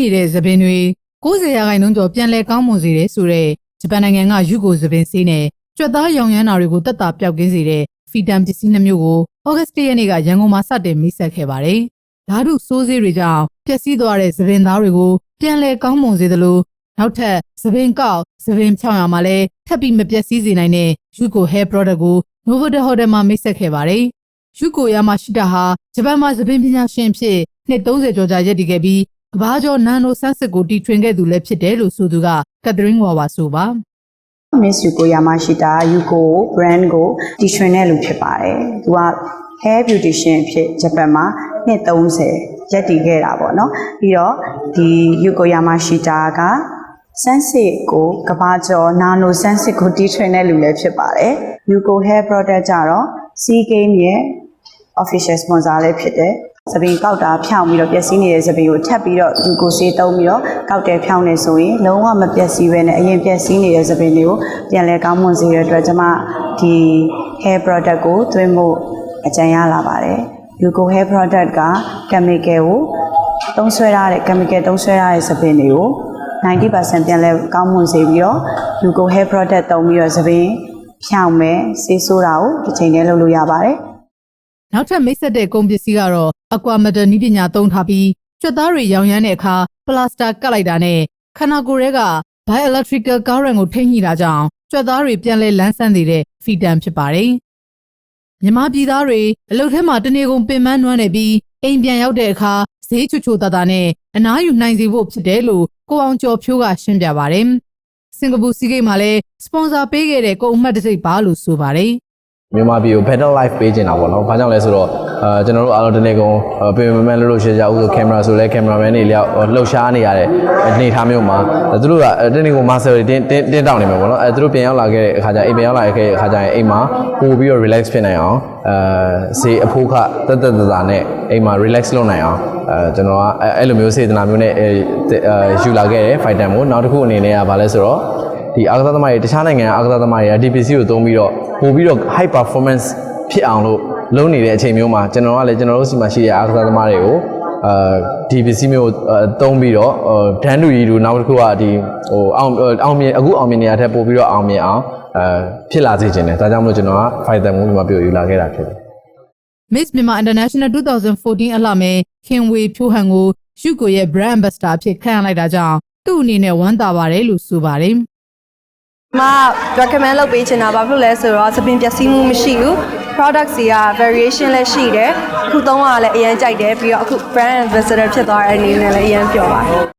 နေတဲ့သပင်တွေ90ရာခိုင်နှုန်းကျော်ပြန်လည်ကောင်းမွန်စေတဲ့ဆိုတဲ့ဂျပန်နိုင်ငံကယူကိုသပင်ဆေးနဲ့ကြွက်သားရောင်ရမ်းတာတွေကိုတက်တာပြောက်ကင်းစေတဲ့ဖီတမ်ပစ္စည်းနှမျိုးကိုဩဂတ်စ်ရက်နေ့ကရန်ကုန်မှာစတင်မိတ်ဆက်ခဲ့ပါတယ်။ဓာတုစိုးစေးတွေကြောင့်ပျက်စီးသွားတဲ့သပင်သားတွေကိုပြန်လည်ကောင်းမွန်စေသလိုနောက်ထပ်သပင်ကောက်သပင်ဖြောင်းရမှာလဲထပ်ပြီးမပျက်စီးစေနိုင်တဲ့ယူကို hair product ကို Novotel Hotel မှာမိတ်ဆက်ခဲ့ပါတယ်။ယူကိုယာမာရှိတာဟာဂျပန်မှာသပင်ပညာရှင်အဖြစ်နှစ်30ကျော်ကြာရည်တည်ခဲ့ပြီး ကမ္ဘာကျော်နန်နိုဆန်းစစ်ကိုတီထွင်ခဲ့သူလည်းဖြစ်တယ်လို့ဆိုသူကကက်သရင်းဝါဝါဆိုပါ Miss Yuko Yamashita Yuko brand ကိုတီထွင်တဲ့လူဖြစ်ပါတယ်။သူက hair beautician အဖြစ်ဂျပန်မှာနှစ်30ရက်တည်ခဲ့တာပေါ့နော်။ပြီးတော့ဒီ Yuko Yamashita က Sunset ကိုကဘာကျော် Nano Sunset ကိုတီထွင်တဲ့လူလည်းဖြစ်ပါတယ်။ Yuko hair product ကြတော့ C game ရဲ့ official sponsor လည်းဖြစ်တယ်။ သပင်ကောက်တာဖြောင်းပြီးတော့ပျက်စီးနေတဲ့သပင်ကိုထပ်ပြီးတော့ဒီကိုဆေးသုံးပြီးတော့ကောက်တယ်ဖြောင်းနေဆိုရင်လုံးဝမပျက်စီးပဲနဲ့အရင်ပျက်စီးနေတဲ့သပင်တွေကိုပြန်လဲကောင်းမွန်စေတဲ့အတွက်ကျွန်မဒီ hair product ကိုသွင်းဖို့အကြံရလာပါတယ်။ Yuko hair product က chemical ကိုသုံးဆွဲထားတဲ့ chemical သုံးဆွဲထားတဲ့သပင်တွေကို90%ပြန်လဲကောင်းမွန်စေပြီးတော့ Yuko hair product သုံးပြီးတော့သပင်ဖြောင်းမယ်ဆေးဆိုးတာကိုတစ်ချိန်တည်းလုပ်လို့ရပါတယ်။ နောက်ထပ်မိတ်ဆက်တဲ့ကုန်ပစ္စည်းကတော့ aqua metal နည်းပညာသုံးထားပြီးကြွက်သားတွေရောင်ရမ်းတဲ့အခါပလာစတာကတ်လိုက်တာနဲ့ခန္ဓာကိုယ်ထဲက bioelectrical current ကိုထိန်းညှိတာကြောင့်ကြွက်သားတွေပြန်လဲလန်းဆန်းနေတဲ့ဖီတမ်ဖြစ်ပါတယ်မြန်မာပြည်သားတွေအလုပ်ထဲမှာတနေကုန်ပင်ပန်းနွမ်းနေပြီးအိမ်ပြန်ရောက်တဲ့အခါဈေးချွတ်ချွတ်တတာနဲ့အနားယူနိုင်စေဖို့ဖြစ်တယ်လို့ကိုအောင်ကျော်ဖြိုးကရှင်းပြပါတယ်စင်ကာပူစီးဂိတ်မှာလည်းစပွန်ဆာပေးခဲ့တဲ့ကုန်အမှတ်တစ်စိတ်ပါလို့ဆိုပါတယ် မြန်မာပြည်ကို better life ပေးချင်တာပေါ့နော်။ဘာကြောင့်လဲဆိုတော့အဲကျွန်တော်တို့အားလုံးတနေ့ကုန်ပင်ပန်းလို့လို့ရှိကြဦးဆိုကင်မရာဆိုလဲကင်မရာမန်တွေလျောက်လှုပ်ရှားနေရတဲ့အနေအထားမျိုးမှာသူတို့ကတနေ့ကုန် master တွေတင်းတင်းတင်းတောင်းနေမှာပေါ့နော်။အဲသူတို့ပြန်ရောက်လာခဲ့တဲ့အခါကျရင်အိမ်ပြန်ရောက်လာခဲ့တဲ့အခါကျရင်အိမ်မှာပို့ပြီးတော့ relax ဖြစ်နိုင်အောင်အဲစေအဖိုးခတက်တက်တတာနဲ့အိမ်မှာ relax လုပ်နိုင်အောင်အဲကျွန်တော်ကအဲ့လိုမျိုးစေတနာမျိုးနဲ့အဲယူလာခဲ့တဲ့ fighter မို့နောက်တစ်ခုအနေနဲ့ကဘာလဲဆိုတော့ ဒီအားကစားသမားတွေတခြားနိုင်ငံအားကစားသမားတွေက DPC ကိုသုံးပြီးတော့ပို့ပြီးတော့ high performance ဖြစ်အောင်လို့လုပ်နေတဲ့အချိန်မျိုးမှာကျွန်တော်ကလည်းကျွန်တော်တို့စီမှာရှိတဲ့အားကစားသမားတွေကိုအာ DPC မျိုးသုံးပြီးတော့ဒန်းတူရီတို့နောက်တစ်ခုကဒီဟိုအောင်အောင်မြင်အခုအောင်မြင်နေရတဲ့ပို့ပြီးတော့အောင်မြင်အောင်အဲဖြစ်လာစေခြင်းတယ်ဒါကြောင့်မလို့ကျွန်တော်က fighter မျိုးမှာပြိုယူလာခဲ့တာဖြစ်တယ် Miss Myanmar International 2014အလှမဲ့ခင်ဝေဖြိုးဟန်ကိုရှုကိုရဲ့ brand ambassador အဖြစ်ခန့်အပ်လိုက်တာကြောင့်သူ့အနေနဲ့ဝမ်းသာပါတယ်လို့ဆိုပါတယ် မ recommend လုပ်ပေးချင်တာဘာဖြစ်လို့လဲဆိုတော့သပင်ပျက်စီးမှုမရှိဘူး product စီက variation လည်းရှိတယ်အခုသုံးရလည်းအရင်ကြိုက်တယ်ပြီးတော့အခု brand ambassador ဖြစ်သွားတဲ့အနေနဲ့လည်းအရင်ပြောပါတယ်